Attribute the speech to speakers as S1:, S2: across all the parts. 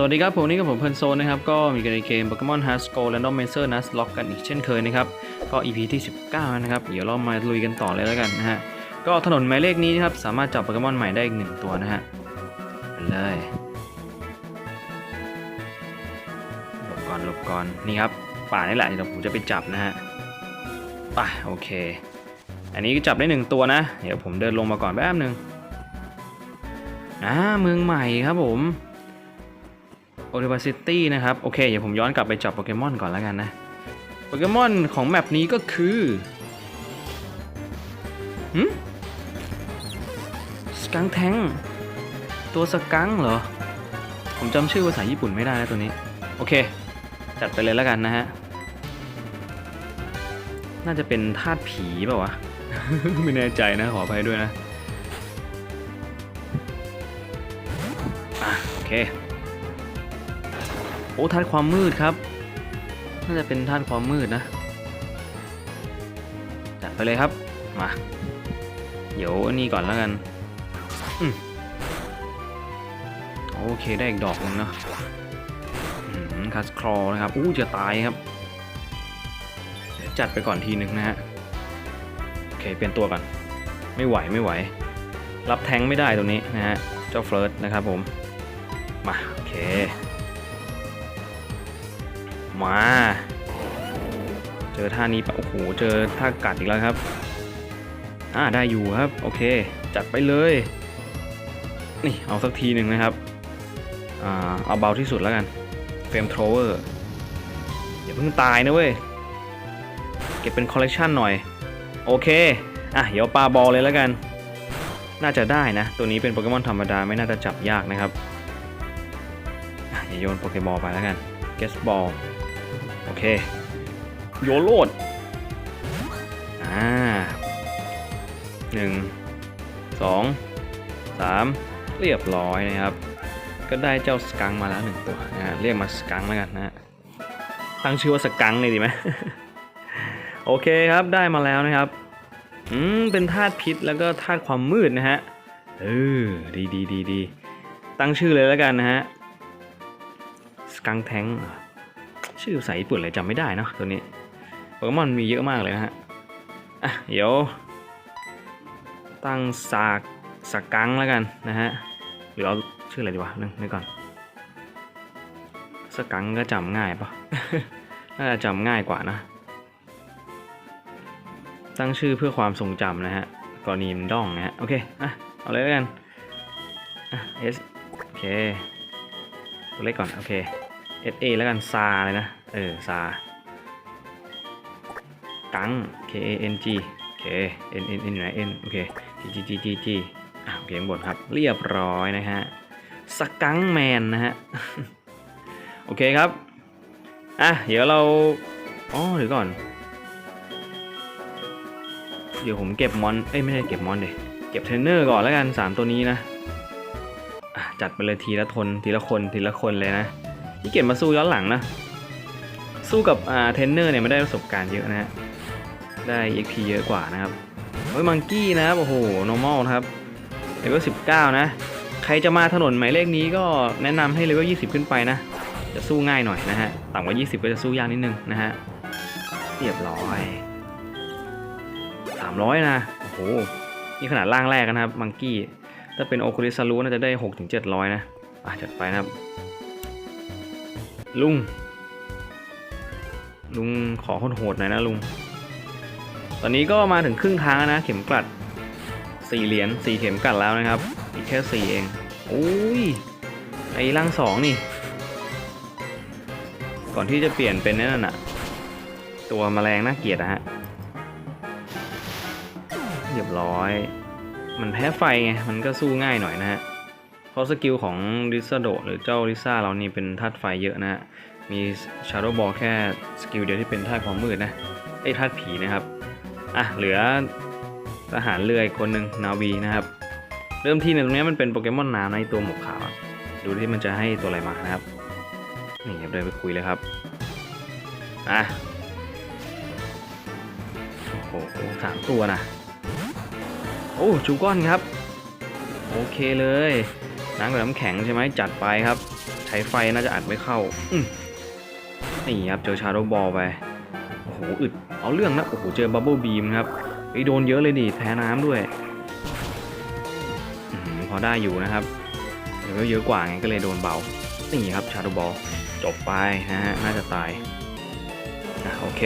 S1: สวัสดีครับ ผมนี่กับผมเพลินโซนนะครับ ก็มีกันในเกม Pokemon Heart Gold Random Mazer n u s l o c k กันอีกเช่นเคยนะครับ ก็ EP ที่ 19 นะครับ เดี๋ยวเรามาลุยกันต่อเลยแล้วกันนะฮะ ก็ถนนหมายเลขนี้นะครับ สามารถจับโปเกมอนใหม่ได้อีกหนึ่งตัวนะฮะไปเลยหลบก่อนหลบก่อน นี่ครับ ป่านี่แหละเดี๋ยวผมจะไปจับนะฮะไปโอเค อันนี้จับได้หนึ่งตัวนะ เดี๋ยวผมเดินลงมาก่อนแป๊บหนึ่งอ่าเมืองใหม่ครับผม โอลิวาซิตี้นะครับ โอเคเดี๋ยวผมย้อนกลับไปจับโปเกมอนก่อนแล้วกันนะ โปเกมอนของแมปนี้ก็คือหืมสกังแทง ตัวสกังเหรอ ผมจำชื่อภาษาญี่ปุ่นไม่ได้นะตัวนี้ โอเค จัดไปเลยแล้วกันนะฮะ น่าจะเป็นธาตุผีเปล่าวะ ไม่แน่ใจนะ ขออภัยด้วยนะ อะ โอเค โอ้ธาตุความมืดครับ น่าจะเป็นธาตุความมืดนะ จัดไปเลยครับ มา เดี๋ยวอันนี้ก่อนแล้วกันอโอเคได้อีกดอกหนึงเนาะคัสครอนะครับ อู้จะตายครับ เดี๋ยวจัดไปก่อนทีหนึ่งนะฮะ โอเคเปลี่ยนตัวก่อน ไม่ไหวไม่ไหว รับแทงไม่ได้ตรงนี้นะฮะ เจ้าเฟิร์สนะครับผม มา โอเค มา เจอท่านี้ปะโอ้โห เจอท่ากัดอีกแล้วครับ อ่าได้อยู่ครับ โอเค จัดไปเลย นี่เอาสักทีหนึ่งนะครับ อ่า เอาเบาที่สุดแล้วกัน เฟรมโทรเวอร์อย่าเพิ่งตายนะเว้ย เก็บเป็นคอลเลกชันหน่อย โอเค อะ เดี๋ยวปลาบอลเลยแล้วกัน น่าจะได้นะ ตัวนี้เป็นโปเกมอนธรรมดาไม่น่าจะจับยากนะครับอย่าโยนโปเกมอลไปแล้วกันเกสบอล เค โยโลดอ่าหนึ่งสองสามเรียบร้อยนะครับ ก็ได้เจ้าสกังมาแล้วหนึ่งตัวนะฮะเรียกมาสกังแล้วกันนะฮะตั้งชื่อว่าสกังเลยดีไหมโอเคครับได้มาแล้วนะครับอืมเป็นธาตุพิษแล้วก็ธาตุความมืดนะฮะเออดีดีดีดีตั้งชื่อเลยแล้วกันนะฮะสกังแทง ชื่อภาษาญี่ปุ่นเลยจำไม่ได้เนาะตัวนี้โปเกมอนมีเยอะมากเลยนะฮะอะเดี๋ยว ตั้งสากสกังแล้วกันนะฮะหรือเอาชื่ออะไรดีวะนึกนึกก่อนสกังก็จำง่ายปะน่าจะจำง่ายกว่านะ ตั้งชื่อเพื่อความทรงจำนะฮะกรณีมันด้องนะฮะโอเคอะเอาเลยแล้วกันอะ S โอเคตัวเล็กก่อน โอเค S A แล้วกันซาเลยนะ เออซากัง K A N G โอเค N N N อยู่ไหน N โอเค G G G G G อะโอเคข้างบนครับ เรียบร้อยนะฮะสกังแมนนะฮะ โอเคครับ อะ เดี๋ยวเรา อ๋อเดี๋ยวก่อน เดี๋ยวผมเก็บมอน เอ้ย ไม่ใช่เก็บมอนเดยเก็บเทรนเนอร์ก่อนแล้วกัน 3 ตัวนี้นะ อะ จัดไปเลยทีละทนทีละคนทีละคนเลยนะ ที่เก็บมาสู้ย้อนหลังนะ สู้กับอ่าเทรนเนอร์เนี่ยไม่ได้ประสบการณ์เยอะนะฮะ ได้ XP เยอะกว่านะครับเฮ้ยมังกี้นะครับ โอ้โห normal นะครับเลเวล19 นะ ใครจะมาถนนหมายเลขนี้ก็แนะนำให้เลเวล20 ขึ้นไปนะ จะสู้ง่ายหน่อยนะฮะ ต่ำกว่า 20 ก็จะสู้ยากนิดนึงนะฮะ เรียบร้อย 300 นะ โอ้โห นี่ขนาดล่างแรกนะครับ มังกี้ ถ้าเป็นโอคุริซารุน่าจะได้ 6-700 นะอะจัดไปนะครับ ลุง ลุงขอโหดๆหน่อยนะลุง ตอนนี้ก็มาถึงครึ่งทางนะ เข็มกลัดสี่เหรียญสี่เข็มกลัดแล้วนะครับ อีกแค่สี่เองโอ้ย ไอ้ร่างสองนี่ ก่อนที่จะเปลี่ยนเป็นนั่นน่ะ ตัวแมลงน่าเกลียดนะฮะเรียบร้อย มันแพ้ไฟไง มันก็สู้ง่ายหน่อยนะฮะ ราะสกิลของลิซาโดหรือเจ้าลิซ่าเรานี่เป็นธาตุไฟเยอะนะฮะ มีชาร์โดบอลแค่สกิลเดียวที่เป็นธาตุความมืดนะไอ้ธาตุผีนะครับ อะ เหลือทหารเรืออีกคนหนึ่งนาวีนะครับ เริ่มที่ในตรงนี้มันเป็นโปเกมอนน้ำในตัวหมวกขาวดูที่มันจะให้ตัวอะไรมานะครับ นี่เดินไปคุยเลยครับอะโอ้โหสามตัวนะโอ้จูก้อนครับ โอเคเลย น้ำกับน้ำแข็งใช่ไหมจัดไปครับ ใช้ไฟน่าจะอัดไม่เข้าอืนี่ครับเจอชาโดบอลไปโอ้โหอึดเอาเรื่องนะโอ้โหเจอบับเบิลบีมครับไปโดนเยอะเลยดิแพ้น้ำด้วยอพอได้อยู่นะครับเดี๋ยวก็เยอะกว่าไงก็เลยโดนเบานี่ครับชาโดบอลจบไปนะฮะน่าจะตายอะโอเค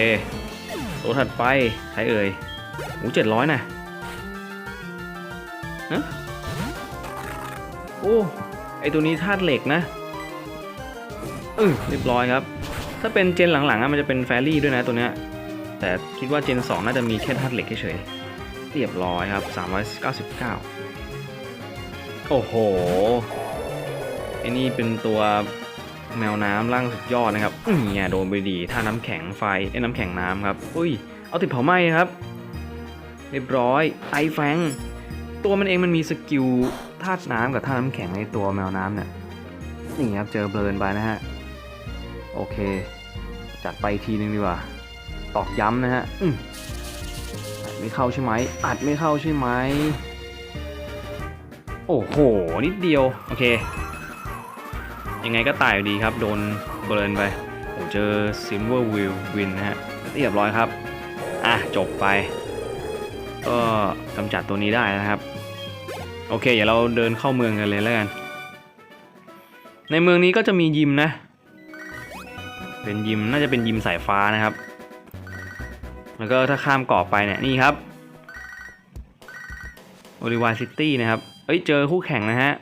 S1: ตัวถัดไปใครเอ่ยโอ้เจ็ดร้อยนะฮะ โอ้ไอตัวนี้ธาตุเหล็กนะเออเรียบร้อยครับ ถ้าเป็นเจนหลังๆอะมันจะเป็นแฟรี่ด้วยนะตัวเนี้ยแต่คิดว่าเจน 2 น่าจะมีแค่ธาตุเหล็กเฉยเรียบร้อยครับ 399 โอ้โหไอ้นี่เป็นตัวแมวน้ำร่างสุดยอดนะครับเนี่ยโดนไปดีท่าน้ำแข็งไฟไอ้น้ำแข็งน้ำครับ อุ้ย เอาติดเผาไหม้ครับ เรียบร้อยไอแฟง ตัวมันเองมันมีสกิล ธาตุน้ำกับธาตุน้ำแข็งในตัวแมวน้ำเนี่ยนี่ครับเจอเบลนไปนะฮะ โอเค จัดไปอีกทีนึงดีกว่า ตอกย้ำนะฮะอืมอัดไม่เข้าใช่ไหมอัดไม่เข้าใช่ไหมโอ้โห นิดเดียว โอเค ยังไงก็ตายอยู่ดีครับ โดนเบิร์นไปผมเจอซิลเวอร์วิลวินนะฮะเรียบร้อยครับ อะ จบไป ก็กำจัดตัวนี้ได้นะครับ โอเค เดี๋ยวเราเดินเข้าเมืองกันเลยแล้วกัน ในเมืองนี้ก็จะมียิมนะ เป็นยิมน่าจะเป็นยิมสายฟ้านะครับ แล้วก็ถ้าข้ามเกาะไปเนี่ยนี่ครับโอลิวาซิตี้นะครับ เอ้ยเจอคู่แข่งนะฮะ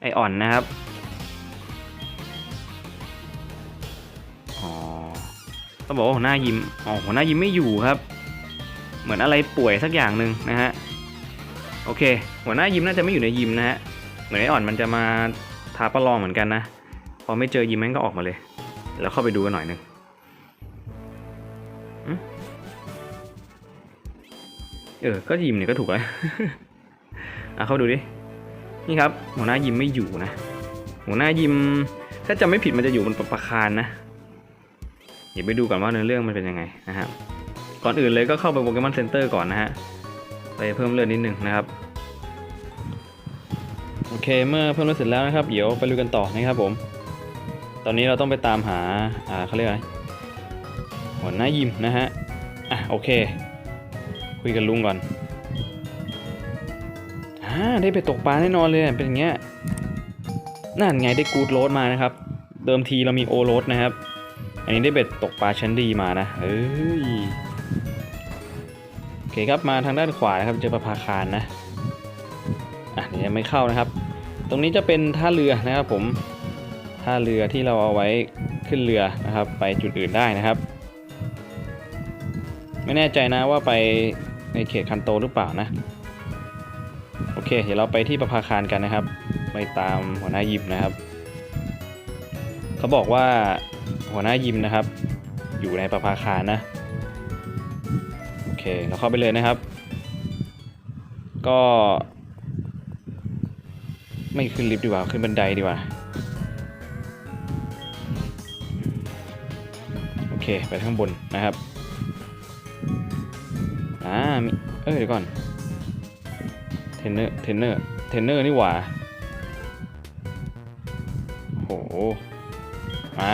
S1: ไออ่อนนะครับ อ๋อต้องบอกว่าหัวหน้ายิม อ๋อหัวหน้ายิมไม่อยู่ครับ เหมือนอะไรป่วยสักอย่างหนึ่งนะฮะ โอเค หัวหน้ายิมน่าจะไม่อยู่ในยิมนะฮะ เหมือนไออ่อนมันจะมาท้าประลองเหมือนกันนะ พอไม่เจอยิมแม่งก็ออกมาเลย แล้วเข้าไปดูกันหน่อยนึงเออ ก็ยิมเนี่ยก็ถูกแล้วอะเข้าดูดิ นี่ครับ หัวหน้ายิมไม่อยู่นะ หัวหน้ายิม ถ้าจำไม่ผิดมันจะอยู่บนประคารนะ เดี๋ยวไปดูก่อนว่าเนื้อเรื่องมันเป็นยังไงนะครับ ก่อนอื่นเลยก็เข้าไปโปเกมอนเซ็นเตอร์ก่อนนะฮะ ไปเพิ่มเลือดนิดหนึ่งนะครับโอเคเมื่อเพิ่มเลือดเสร็จแล้วนะครับเดี๋ยวไปลุยกันต่อนะครับผม ตอนนี้เราต้องไปตามหาอ่าเขาเรียกอะไรหัวหน้ายิมนะฮะอะโอเค คุยกับลุงก่อนอ่าได้ไปตกปลาแน่นอนเลยเป็นอย่างเงี้ยนั่นไงได้กูดโรดมานะครับ เดิมทีเรามีโอโรดนะครับ อันนี้ได้เบ็ดตกปลาชั้นดีมานะเอ้ย เคครับมาทางด้านขวานะครับเจอประภาคารนะอะยังไม่เข้านะครับ ตรงนี้จะเป็นท่าเรือนะครับผมท่าเรือที่เราเอาไว้ขึ้นเรือนะครับ ไปจุดอื่นได้นะครับ ไม่แน่ใจนะว่าไปในเขตคันโตหรือเปล่านะโอเค เดี๋ยวเราไปที่ประภาคารกันนะครับ ไปตามหัวหน้ายิมนะครับ เขาบอกว่าหัวหน้ายิมนะครับ อยู่ในประภาคารนะ เคเราเข้าไปเลยนะครับ ก็ ไม่ขึ้นลิฟต์ดีกว่า ขึ้นบันไดดีกว่า โอเค ไปข้างบนนะครับ อ่าเอ้ยเดี๋ยวก่อน เทนเนอร์ เทนเนอร์ เทนเนอร์นี่หว่าโห มา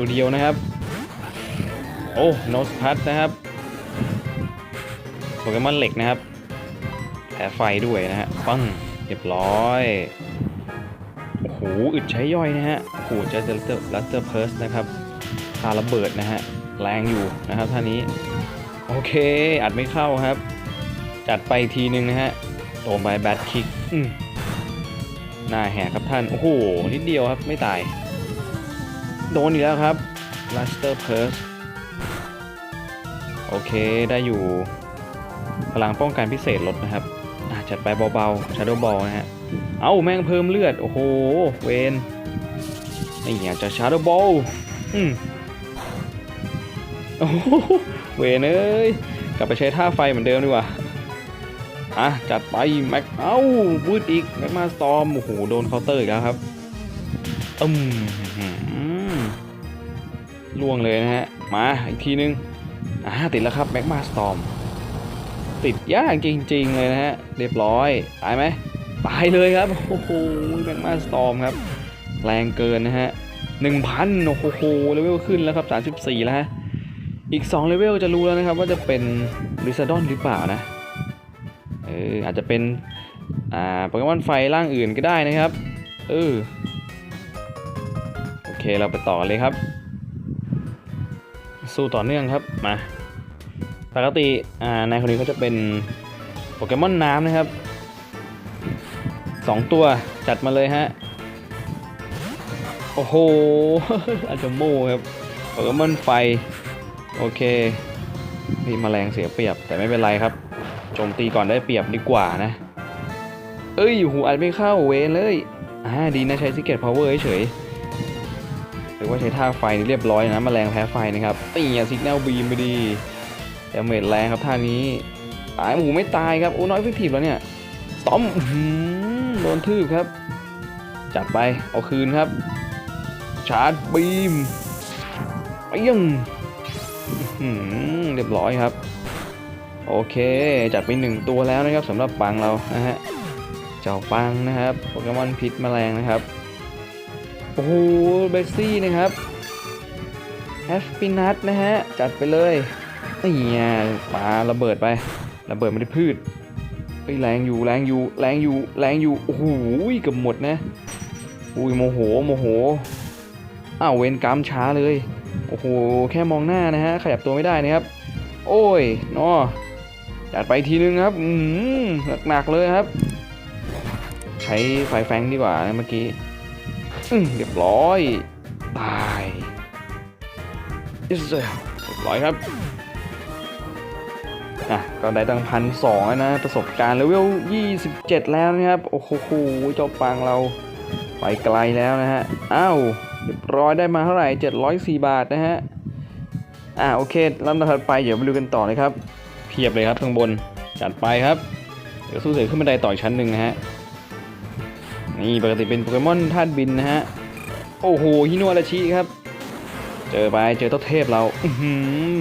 S1: ตัวเดียวนะครับ โอ้โนสพัทนะครับโปเกมอนเหล็กนะครับแผลไฟด้วยนะฮะปังเรียบร้อยโอ้โหอึดใช้ย่อยนะฮะโอ้โหจอลัสเตอร์ลัสเตอร์เพิร์สนะครับคาระเบิดนะฮะแรงอยู่นะครับท่านี้ โอเคอัดไม่เข้าครับ จัดไปอีกทีนึงนะฮะโดนไปแบทคิกหน้าแหกครับท่าน โอ้โหนิดเดียวครับไม่ตาย โดนอีกแล้วครับลัสเตอร์เพิร์สโอเคได้อยู่ พลังป้องกันพิเศษลดนะครับจัดไปเบาๆ Shadow Ball นะฮะ เอ้าแม่งเพิ่มเลือด โอ้โห เวนนี่อยากจะ Shadow Ball อืมโอ้โหเวนเอ้ย กลับไปใช้ท่าไฟเหมือนเดิมดีกว่า อะ จัดไปแม็ก เอ้าวืดอีกแม็กมาสตอม โอ้โห โดนเคาน์เตอร์อีกแล้วครับอืม ล่วงเลยนะฮะ มาอีกทีนึง อ่าติดแล้วครับแม็กมาสตอมติดยากจริง ๆ เลยนะฮะ เรียบร้อย ตายไหมตายเลยครับ โอ้โหแมกมาสตอมครับ แรงเกินนะฮะหนึ่งพันโอ้โหเลเวลขึ้นแล้วครับสามสิบสี่แล้วฮะ อีก2เลเวลจะรู้แล้วนะครับ ว่าจะเป็นริซาดอนหรือเปล่านะ เอออาจจะเป็นอ่าโปเกมอนไฟร่างอื่นก็ได้นะครับ เออ โอเคเราไปต่อเลยครับ สู้ต่อเนื่องครับมาปกติอ่านายคนนี้เขาจะเป็นโปเกมอนน้ำนะครับสองตัวจัดมาเลยฮะ โอ้โห อาจจะโม่ครับโปเกมอนไฟ โอเคนี่แมลงเสียเปรียบแต่ไม่เป็นไรครับ โจมตีก่อนได้เปรียบดีกว่านะ เอ้ยหูอัดไม่เข้าเวนเลยอ่าดีนะใช้ซิกเก็ตพาวเวอร์เฉย หรือว่าใช้ท่าไฟนี่เรียบร้อยนะแมลงแพ้ไฟนะครับตีอะซิกแนลบีมไปดีแต่เมดแรงครับท่านี้ตายหมูไม่ตายครับโอ้น้อยฟิกทีฟแล้วเนี่ยต้อหือโดนทืบครับ จัดไปเอาคืนครับ ชาร์จบีมไปยังเรียบร้อยครับ โอเค จัดไปหนึ่งตัวแล้วนะครับสำหรับปังเรานะฮะเจ้าปังนะครับโปเกมอนพิษแมลงนะครับ โอ้โหเบสซี่นะครับแฮปปี้นัทนะฮะ จัดไปเลยนี่ไงปาระเบิดไประเบิดไม่ได้พืชเฮ้ยแรงอยู่แรงอยู่แรงอยู่แรงอยู่โอ้โหเกือบหมดนะอุ้ยโมโหโมโหอ้าวเวนกรรมช้าเลยโอ้โหแค่มองหน้านะฮะขยับตัวไม่ได้นะครับ โอ้ยนอจัดไปทีนึงครับอืมหนักๆเลยครับ ใช้ไฟแฟงดีกว่านะเมื่อกี้ อืมเรียบร้อย ตายเรียบร้อยครับอะก็ได้ตั้งพันสองนะ ประสบการณ์เลเวล 27 แล้วนะครับ โอ้โหเจ้าปังเราไปไกลแล้วนะฮะ อ้าวเรียบร้อยได้มาเท่าไหร่ 704 บาทนะฮะ อ่าโอเคลำดับถัดไปเดี๋ยวไปดูกันต่อเลยครับ เพียบเลยครับข้างบน จัดไปครับ เดี๋ยวสู้เสร็จขึ้นบันไดต่อชั้นหนึ่งนะฮะ นี่ปกติเป็นโปเกมอนธาตุบินนะฮะ โอ้โหฮิโนอาราชิครับ เจอไปเจอเต้าเทพเราอื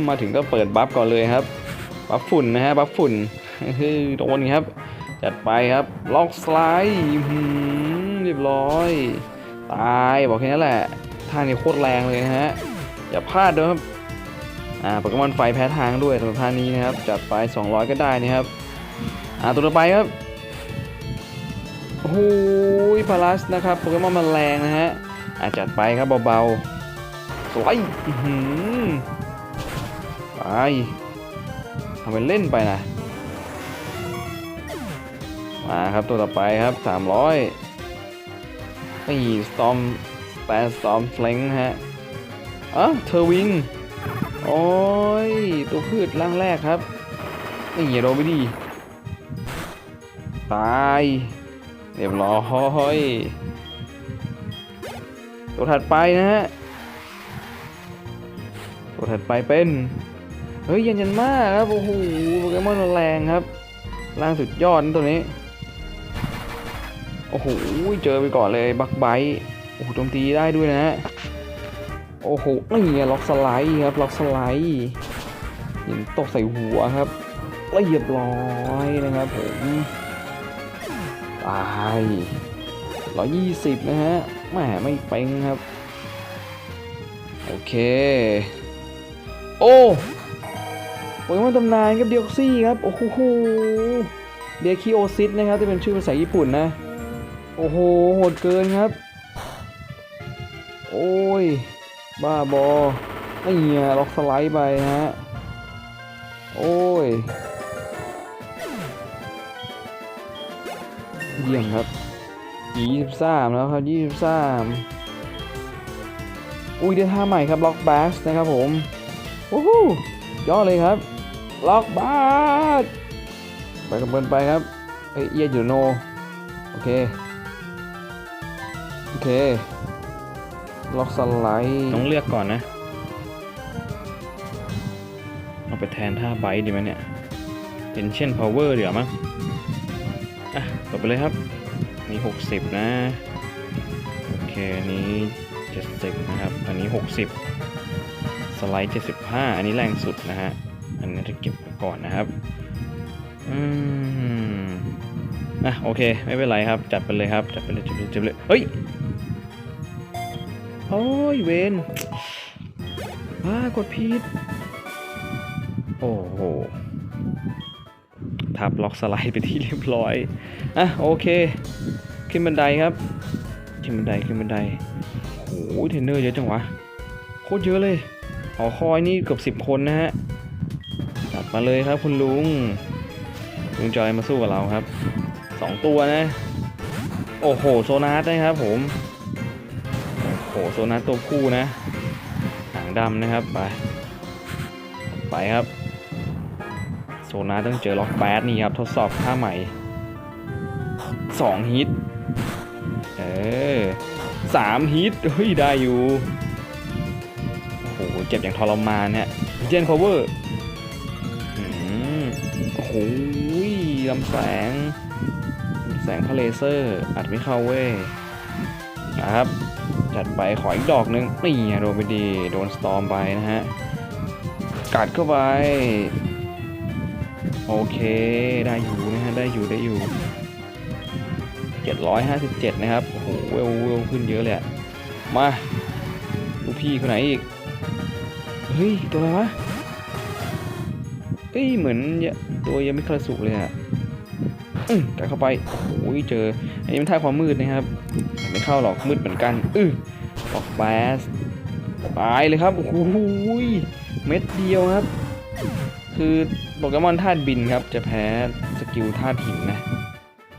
S1: มาถึงก็เปิดบัฟก่อนเลยครับ บัฟฝุ่นนะฮะ บัฟฝุ่นฮือโดนครับ จัดไปครับ ล็อกสไลด์อื้อหือเรียบร้อย ตายบอกแค่นั้นแหละ ท่านี้โคตรแรงเลยนะฮะ อย่าพลาดด้วยครับ อ่าโปเกมอนไฟแพ้ทางด้วยสำหรับท่านี้นะครับ จัดไป 200 ก็ได้นะครับ อ่าตัวต่อไปครับ โอ้โหพารัสนะครับโปเกมอนมันแรงนะฮะอาจัดไปครับเบาๆสวยหือไปทำเป็นเล่นไปนะ มาครับตัวต่อไปครับ 300นี่สตอมแปดสตอมเฟลงฮะอ๋อเทอร์วิง โอ้ย ตัวพืชร่างแรกครับ นี่โดนไปดี ตาย เรียบร้อยตัวถัดไปนะฮะตัวถัดไปเป็น เฮ้ยยันยันมากครับโอ้โหโปเกมอนแรงครับร่างสุดยอดตัวนี้โอ้โหเจอไปก่อนเลยบักไบโอ้โหโจมตีได้ด้วยนะฮะโอ้โหนี่ไงล็อกสไลด์ครับล็อกสไลด์หินตกใส่หัวครับเรียบร้อยนะครับผม ตายร้อยยี่สิบนะฮะแหมไม่เป้งครับ โอเค โอ้โปเกมอนตำนานครับเดียกซี่ครับ โอ้โหเดียคิโอซิสนะครับที่เป็นชื่อภาษาญี่ปุ่นนะ โอ้โห โหดเกินครับ โอ้ย บ้าบอไม่เงี้ยล็อกสไลด์ไปฮะ โอ้ย เยี่ยมครับยี่สิบสามแล้วครับยี่สิบสามอุ้ยได้ท่าใหม่ครับล็อกบัสนะครับผมโอ้โหย่อเลยครับล็อกบัสไปกับเบินไปครับเอ้ยเอียอยู่โนโอเคโอเคล็อกสไลด์
S2: ต้องเลือกก่อนนะเอาไปแทนท่าไบต์ดีไหมเนี่ย Tension Power เดี๋ยวมั้ง อะต่อไปเลยครับนี่60 นะ โอเค อันนี้ 70 นะครับ อันนี้ 60 สไลด์ 75 อันนี้แรงสุดนะฮะ อันนี้จะเก็บไว้ก่อนนะครับ อืมอะโอเค ไม่เป็นไรครับ จัดไปเลยครับ จัดไปเลยจัดไปเลยจัดไปเลย เฮ้ย โอ้ยเวนว้ากดผิด โอ้โห ทับล็อกสไลด์ไปที่เรียบร้อย อะโอเค ขึ้นบันไดครับ ขึ้นบันไดขึ้นบันได โอ้โหเทรนเนอร์เยอะจังวะ โคตรเยอะเลย หอคอยนี่เกือบสิบคนนะฮะ จัดมาเลยครับคุณลุง ลุงจอยมาสู้กับเราครับสองตัวนะ โอ้โหโซนาสนะครับผม โอ้โหโซนาสตัวผู้นะ หางดำนะครับไป ไปครับ โซนาต้องเจอล็อกแบดนี่ครับ ทดสอบท่าใหม่สองฮิต เออสามฮิต เฮ้ย ได้อยู่ โอ้โห เจ็บอย่างทรมานเนี่ยเจนพาวเวอร์โอ้โหลำแสง แสงพระเลเซอร์ อัดไม่เข้าเว้ยนะครับจัดไปขออีกดอกนึงนี่ไงโดนไปดี โดนสตอมไปนะฮะกัดเข้าไป โอเคได้อยู่นะฮะได้อยู่ได้อยู่ 757 นะครับ โอ้โหเวลเวลขึ้นเยอะเลยอะมาลูกพี่คนไหนอีก เฮ้ย ตัวอะไรวะเอ้ยเหมือนยะตัวยังไม่คาสุเลยอะอืกัดเข้าไปโอ้โหเจอ อันนี้มันท่าความมืดนะครับ ไม่เข้าหรอกมืดเหมือนกัน อือออกแบสตายเลยครับ โอ้โหเม็ดเดียวครับ คือ โปเกมอนธาตุบินครับ จะแพ้สกิลธาตุหินนะ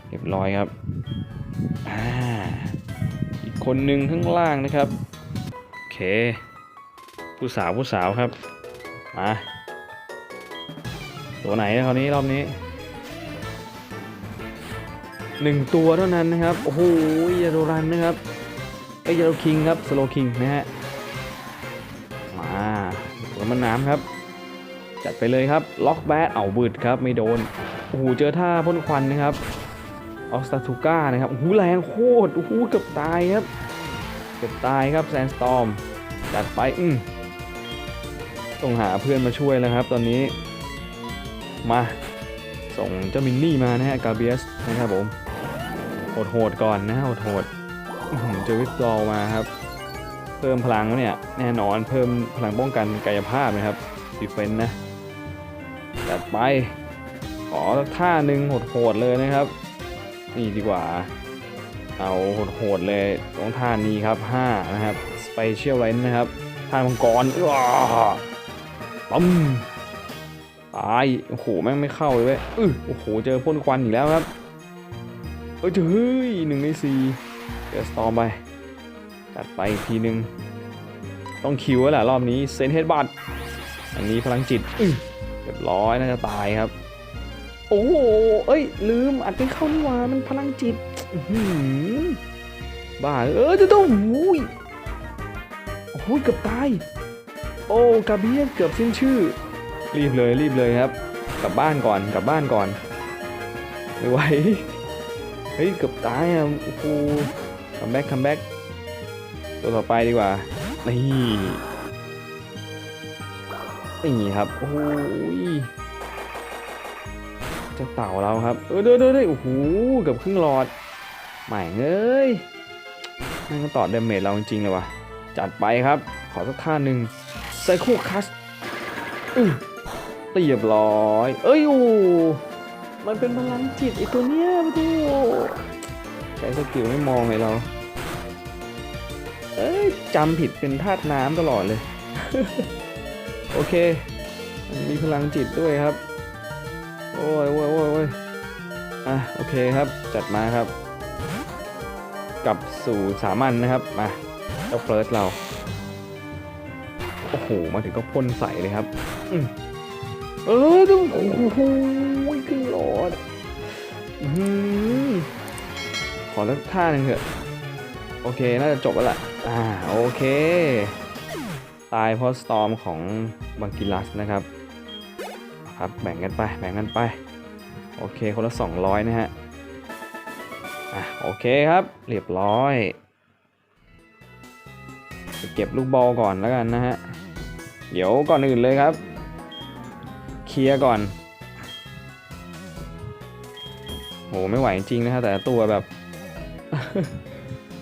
S2: เรียบร้อยครับอ่าอีกคนหนึ่งข้างล่างนะครับ โอเค ผู้สาวผู้สาวครับ มา ตัวไหนนะคราวนี้รอบนี้หนึ่งตัวเท่านั้นนะครับ โอ้โหยาโดรันนะครับไอ้ยาโดคิงครับ สโลคิงนะฮะ มาตัวมันน้ำครับ จัดไปเลยครับ ล็อกแบดเอาบืดครับ ไม่โดน โอ้โห เจอท่าพ่นควันนะครับ ออสตาทูก้านะครับ โอ้โห แรงโคตร โอ้โห เกือบตายครับ เกือบตายครับแซนสตอม จัดไป อืมต้องหาเพื่อนมาช่วยแล้วครับ ตอนนี้ มา ส่งเจ้ามินนี่มานะฮะ กาเบียสนะครับผมโหดๆก่อนนะโหดๆอื้อหือเจอวิสตอลมาครับเพิ่มพลังวะเนี่ยแน่นอนเพิ่มพลังป้องกันกายภาพนะครับดีเฟนนะ ดไป ขอท่าหนึ่งโหดๆเลยนะครับ นี่ดีกว่า เอาโหดๆเลยตรงท่านี้ครับ 5 นะครับสเปเชียลไลน์นะครับท่ามังกรอ้าปั๊มตายโอ้โหแม่งไม่เข้าเลยเว้ยอือโอ้โหเจอพ่นควันอีกแล้วครับเอ้ยเฮ้ยหนึ่งในสี่เจอสตอมไปจัดไปอีกทีหนึ่งต้องคิวแล้วแหละรอบนี้เซนเฮดบัตอันนี้พลังจิตอือ รียบร้อยน่าจะตายครับ โอ้โหเอ้ย ลืมอัดไม่เข้านี่ว่ามันพลังจิตบ้าเออจะต้องอุ้ยโอ้โหเกือบตาย โอ้กาเบียเกือบสิ้นชื่อ รีบเลยรีบเลยครับ กลับบ้านก่อนกลับบ้านก่อนไม่ไหวเฮ้ยเกือบตายอะโอ้โหคัมแบ็กคัมแบ็กตัวต่อไปดีกว่านี่ นี่ครับ โอ้ยเจ้าเต่าเราครับ เออเด้อเด้อเด้อโอ้โหเกือบครึ่งหลอดใหม่เอ้ยนั่นก็ต่อเดเมจเราจริงๆเลยวะจัดไปครับ ขอสักท่าหนึ่งไซโคคัสอือเรียบร้อย เอ้ยโอ้มันเป็นพลังจิตไอตัวเนี้ยมาดูใช้สกิลไม่มองเลยเรา เอ้ยจำผิดเป็นธาตุน้ำตลอดเลย โอเค มีพลังจิตด้วยครับ โอ้ยโอ้ยโอ้ยโอ้ยอะโอเคครับ จัดมาครับ กลับสู่สามัญนะครับ มาเจ้าเฟิร์สเรา โอ้โห มาถึงก็พ่นใส่เลยครับอเออดูโอ้โหขึ้นหลอดอื้อหือขอสักท่าหนึ่งเถอะ โอเค น่าจะจบแล้วล่ะ อ่า โอเค ตายเพราะสตอมของบังกิลัสนะครับครับแบ่งกันไปแบ่งกันไปโอเคคนละ 200 นะฮะอะโอเคครับเรียบร้อยไปเก็บลูกบอลก่อนแล้วกันนะฮะเดี๋ยวก่อนอื่นเลยครับ เคลียร์ก่อนโหไม่ไหวจริงนะครับแต่ตัวแบบ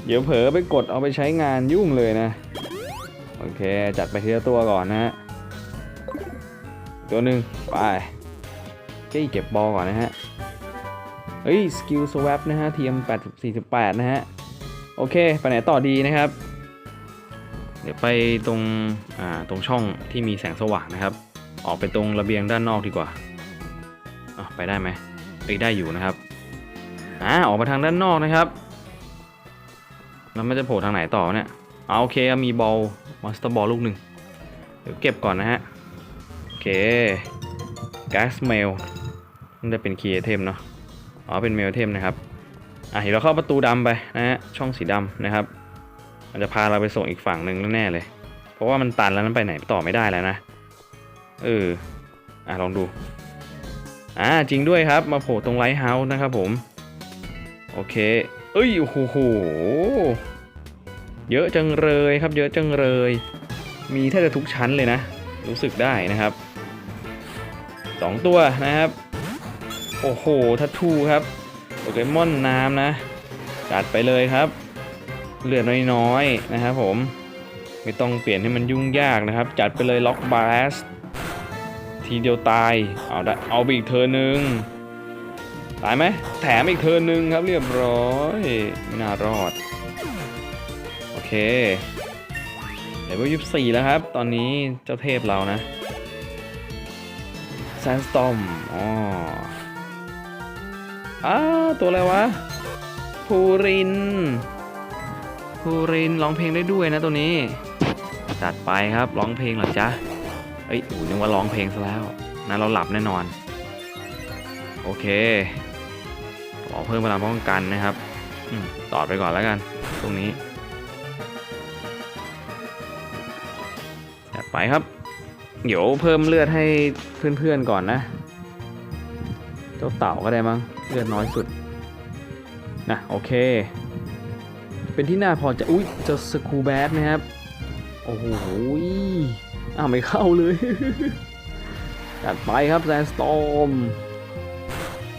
S2: เดี๋ยวเผลอไปกดเอาไปใช้งานยุ่งเลยนะ เค จัดไปทีละตัวก่อนนะฮะตัวหนึ่งไปเก้เก็บบอลก่อนนะฮะ เฮ้ย สกิลสว p นะฮะ TM 8 48นะฮะ โอเค ไปไหนต่อดีนะครับ เดี๋ยวไปตรง อ่า ตรงช่องที่มีแสงสว่างนะครับ ออกไปตรงระเบียงด้านนอกดีกว่าอไปได้ไหมไปได้อยู่นะครับ อ่า ออกมาทางด้านนอกนะครับ แล้วมันจะโผล่ทางไหนต่อเนี่ย เอาโอเคมีบอลมอนสเตอร์บอลลูกหนึ่งเดี๋ยวเก็บก่อนนะฮะ โอเค g a s m a i l มันจะเป็นคีย์เทมเนาะอ๋อเป็นเมลเทมนะครับอะเดี๋ยวเราเข้าประตูดำไปนะฮะช่องสีดำนะครับ มันจะพาเราไปส่งอีกฝั่งหนึ่งแน่เลย เพราะว่ามันตันแล้วนั้นไปไหนต่อไม่ได้แล้วนะเอออะลองดูอ่าจริงด้วยครับมาโผล่ตรงไลท์เฮาส์นะครับผม โอเค เอ้ยโอ้โห เยอะจังเลยครับ เยอะจังเลย มีแทบจะทุกชั้นเลยนะ รู้สึกได้นะครับสองตัวนะครับ โอ้โหทัตทูครับโปเกมอนน้ำนะจัดไปเลยครับเลือน้อยๆนะครับผมไม่ต้องเปลี่ยนให้มันยุ่งยากนะครับ จัดไปเลยล็อกบาสทีเดียวตาย เอาได้เอาไปอีกเธอหนึ่งตายไหมแถมอีกเธอหนึ่งครับเรียบร้อยไม่น่ารอด เคเลเวลยี่สี่แล้วครับ ตอนนี้เจ้าเทพเรานะแซนสตอมอ๋ออ้าตัวอะไรวะพูรินพูรินร้องเพลงได้ด้วยนะตัวนี้ จัดไปครับร้องเพลงหรอจ๊ะเอ้ยอ้ยนึกว่าร้องเพลงซะแล้วนะเราหลับแน่นอน โอเคขอเพิ่มพลังป้องกันนะครับอมต่อไปก่อนแล้วกัน ตรงนี้ ไปครับ เดี๋ยวเพิ่มเลือดให้เพื่อนๆก่อนนะ เจ้าเต่าก็ได้มั้งเลือดน้อยสุดนะโอเค เป็นที่น่าพอใจะอุ้ยเจอสกูแบดนะครับ โอ้โหอ้าวไม่เข้าเลยจัดไปครับแซนสตอม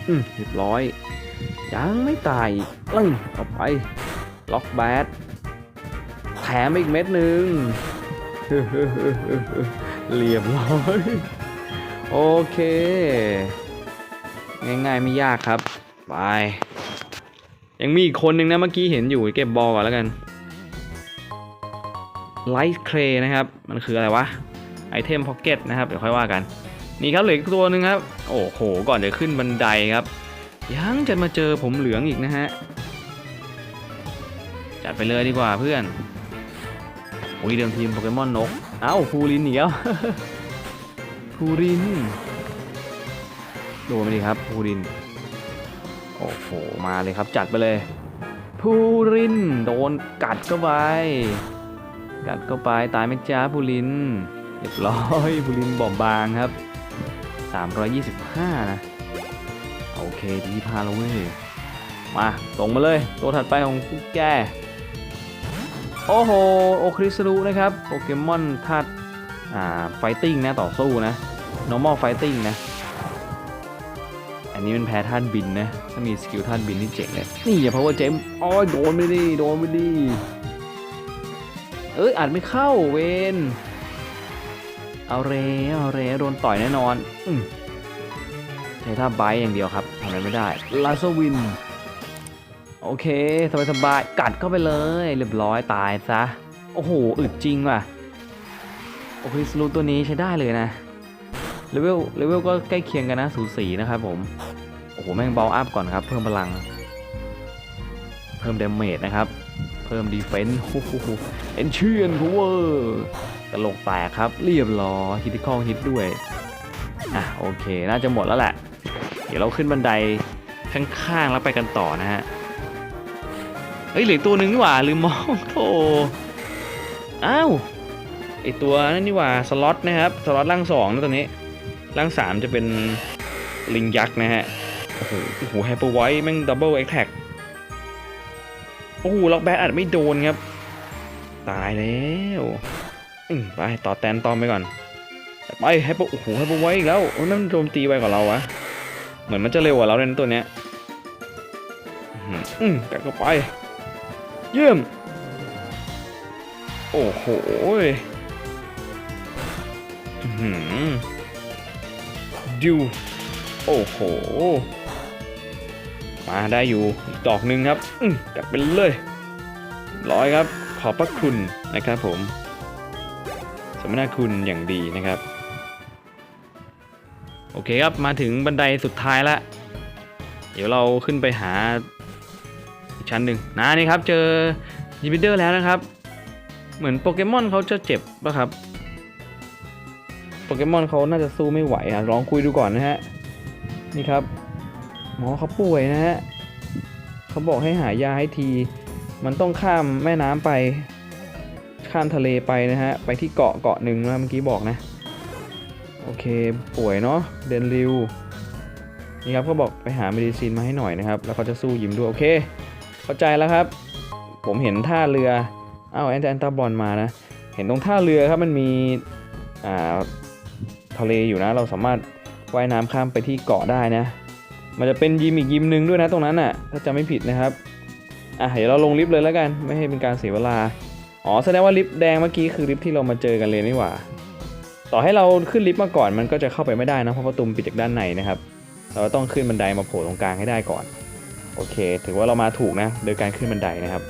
S2: อืมเรียบร้อย ยังไม่ตายอีกเอ้ยเอาไป ล็อกแบดแถมอีกเม็ดหนึ่ง เรียบร้อย โอเค ง่ายๆไม่ยากครับ ไป ยังมีอีกคนหนึ่งนะเมื่อกี้เห็นอยู่เก็บบอลก่อนแล้วกันไลท์เครนะครับ มันคืออะไรวะ ไอเทมพ็อกเก็ตนะครับ เดี๋ยวค่อยว่ากัน นี่ครับเหลืออีกตัวหนึ่งครับ โอ้โห ก่อนจะขึ้นบันไดครับ ยังจะมาเจอผมเหลืองอีกนะฮะ จัดไปเลยดีกว่าเพื่อน โอ้ยเดิมทีมโปเกมอนนก เอ้าฟูรินอีกแล้วฟูริน โดนไปดิครับฟูริน โอ้โห มาเลยครับจัดไปเลยพูริน โดนกัดเข้าไป กัดเข้าไปตายไหมจ้าพูรินเรียบร้อยพูรินบอบบางครับ 325 นะ โอเคดีพาเราเว้ยมาส่งมาเลย ตัวถัดไปของกุ๊กแก โอ้โห โอคริสรูนะครับ โปเกมอนธาตุอ่า ไฟติ้งนะ ต่อสู้นะ normal fighting นะ อันนี้เป็นแพ้ธาตุบินนะ ถ้ามีสกิลธาตุบินนี่เจ๋งเลย นี่อย่า power gem อ๋อโดนไปดิโดนไปดิเอ้ยอาจไม่เข้าเวนเอาเรเอาเรโดนต่อยแน่นอน อืมใช้ท่าไบต์อย่างเดียวครับทำอะไรไม่ได้ลาสวิน โอเคสบายสบายๆกัดเข้าไปเลยเรียบร้อยตายซะ โอ้โหอึดจริงว่ะ โอเคสลูตัวนี้ใช้ได้เลยนะเลเวลเลเวลก็ใกล้เคียงกันนะสูสีนะครับผม โอ้โห แม่งเบลอัพก่อนครับ เพิ่มพลัง เพิ่มเดเมจนะครับ เพิ่มดีเฟนส์เอ็นเชียนพาวเวอร์กระโหลกแตกครับ เรียบร้อยฮิตคอลฮิตด้วย อะ โอเค น่าจะหมดแล้วแหละ เดี๋ยวเราขึ้นบันไดข้างๆแล้วไปกันต่อนะฮะ ฮ้ยเหลือตัวหนึ่งนี่หว่าลืมมองโธ่อ้าวไอตัวนั่นนี่หว่าสล็อตนะครับสล็อตร่างสองนะตัวนี้ร่างสามจะเป็นลิงยักษ์นะฮะโอ้โหโอ้โหไฮเปอร์ไวท์แม่งดับเบิลแอคแท็กโอ้โหล็อกแบทอาจไม่โดนครับ ตายแล้วไปต่อแตนตอมไปก่อนไปไฮเปอร์โอ้โหไฮเปอร์ไวท์อีกแล้วโอ้นั่นโจมตีไปกว่าเราวะเหมือนมันจะเร็วกว่าเราเลยนะตัวเนี้ยออืมกัดเข้าไป เยี่ยม โอ้โหหือดิว โอ้โห มาได้อยู่ดอกหนึ่งครับอืมจัดไปเลย ร้อยครับ ขอบพระคุณนะครับผม สมนาคุณอย่างดีนะครับ โอเคครับ มาถึงบันไดสุดท้ายละ เดี๋ยวเราขึ้นไปหา ชั้นหนึ่งนะนี่ครับเจอยิบิเดอร์แล้วนะครับ เหมือนโปเกมอนเขาจะเจ็บปะครับโปเกมอนเขาน่าจะสู้ไม่ไหวอะลองคุยดูก่อนนะฮะนี่ครับ หมอเขาป่วยนะฮะเขาบอกให้หายาให้ที มันต้องข้ามแม่น้ำไป ข้ามทะเลไปนะฮะไปที่เกาะเกาะหนึ่งนะเมื่อกี้บอกนะ โอเคป่วยเนาะเดนริวนี่ครับเขาบอกไปหาเมดิซินมาให้หน่อยนะครับ แล้วเขาจะสู้ยิมด้วยโอเค เข้าใจแล้วครับ ผมเห็นท่าเรืออ้าวแอนแอนตาบอลมานะ เห็นตรงท่าเรือครับมันมีอ่าทะเลอยู่นะ เราสามารถว่ายน้ำข้ามไปที่เกาะได้นะ มันจะเป็นยิมอีกยิมหนึ่งด้วยนะตรงนั้นน่ะ ถ้าจำไม่ผิดนะครับอะเดี๋ยวเราลงลิฟต์เลยแล้วกันไม่ให้เป็นการเสียเวลาอ๋อแสดงว่าลิฟต์แดงเมื่อกี้คือลิฟต์ที่เรามาเจอกันเลยนี่หว่า ต่อให้เราขึ้นลิฟต์มาก่อนมันก็จะเข้าไปไม่ได้นะเพราะประตูปิดจากด้านในนะครับ เราต้องขึ้นบันไดมาโผล่ตรงกลางให้ได้ก่อน โอเค ถือว่าเรามาถูกนะ โดยการขึ้นบันไดนะครับ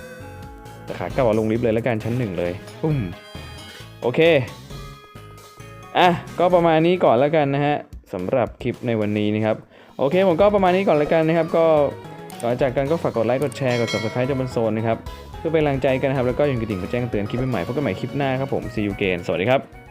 S2: แต่ขากลับมาลงลิฟต์เลยแล้วกันชั้นหนึ่งเลยปุ้มโอเค อะ ก็ประมาณนี้ก่อนแล้วกันนะฮะสำหรับคลิปในวันนี้นะครับ โอเค ผมก็ประมาณนี้ก่อนแล้วกันนะครับ ก็ก่อนจากกันก็ฝากกดไลค์ กดแชร์ กด subscribe จนบนโซนนะครับ เพื่อเป็นกำลังใจกันนะครับ แล้วก็อย่าลืมกระดิ่งเพื่อแจ้งเตือนคลิปใหม่ๆพบกันใหม่คลิปหน้าครับผม see you again สวัสดีครับ